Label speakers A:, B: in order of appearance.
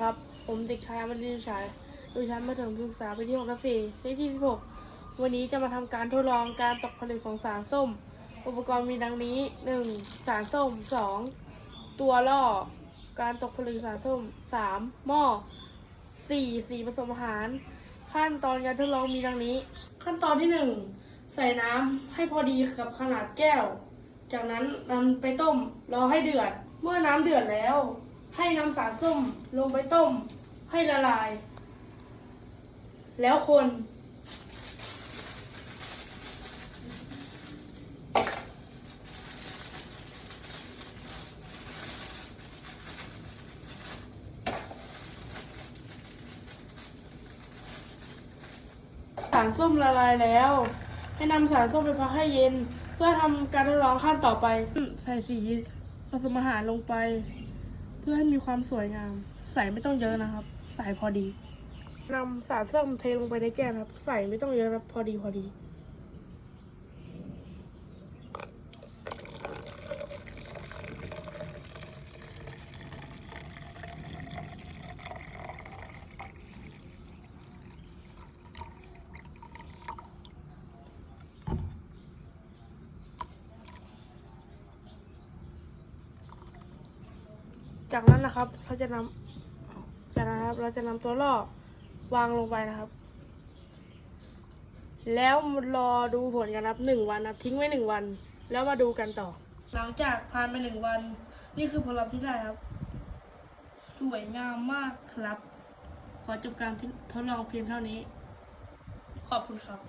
A: ครับ ผมเด็กชายอมรินทร์ฉายอยู่ชั้นประถมศึกษาปีที่6ทับ4เลขที่ 16 วันนี้จะมาทำการทดลองการตกผลึกของสารส้ม อุปกรณ์มีดังนี้ 1. สารส้ม 2. ตัวล่อ การตกผลึกสารส้ม 3. หม้อ 4. สีผสมอาหาร ขั้นตอนการทดลองมีดังนี้ ขั้นตอนที่ 1 ใส่น้ำให้พอดีกับขนาดแก้ว จากนั้นนำไปต้มรอให้เดือด เมื่อน้ำเดือดแล้ว ให้นำสารส้มลงไปต้มให้ละลาย แล้วคน สารส้มละลายแล้ว ให้นำสารส้มไปพักให้เย็น เพื่อทำการทดลองขั้นต่อไป ใส่สีผสมอาหารลงไป เพื่อให้มีความสวยงาม ใส่ไม่ต้องเยอะนะครับ ใส่พอดีนำสารส้มเทลงไปในแก้วนครับ ใส่ไม่ต้องเยอะนะพอดีพอดี จากนั้นนะครับ เราจะนำจากนั้นนะครับ เราจะนำตัวล่อวางลงไปนะครับ แล้วรอดูผลกันนะครับหนึ่งวันนะทิ้งไว้หนึ่งวัน แล้วมาดูกันต่อ หลังจากผ่านไปหนึ่งวัน นี่คือผลลัพธ์ที่ได้ครับ สวยงามมากครับ ขอจบการทดลองเพียงเท่านี้ ขอบคุณครับ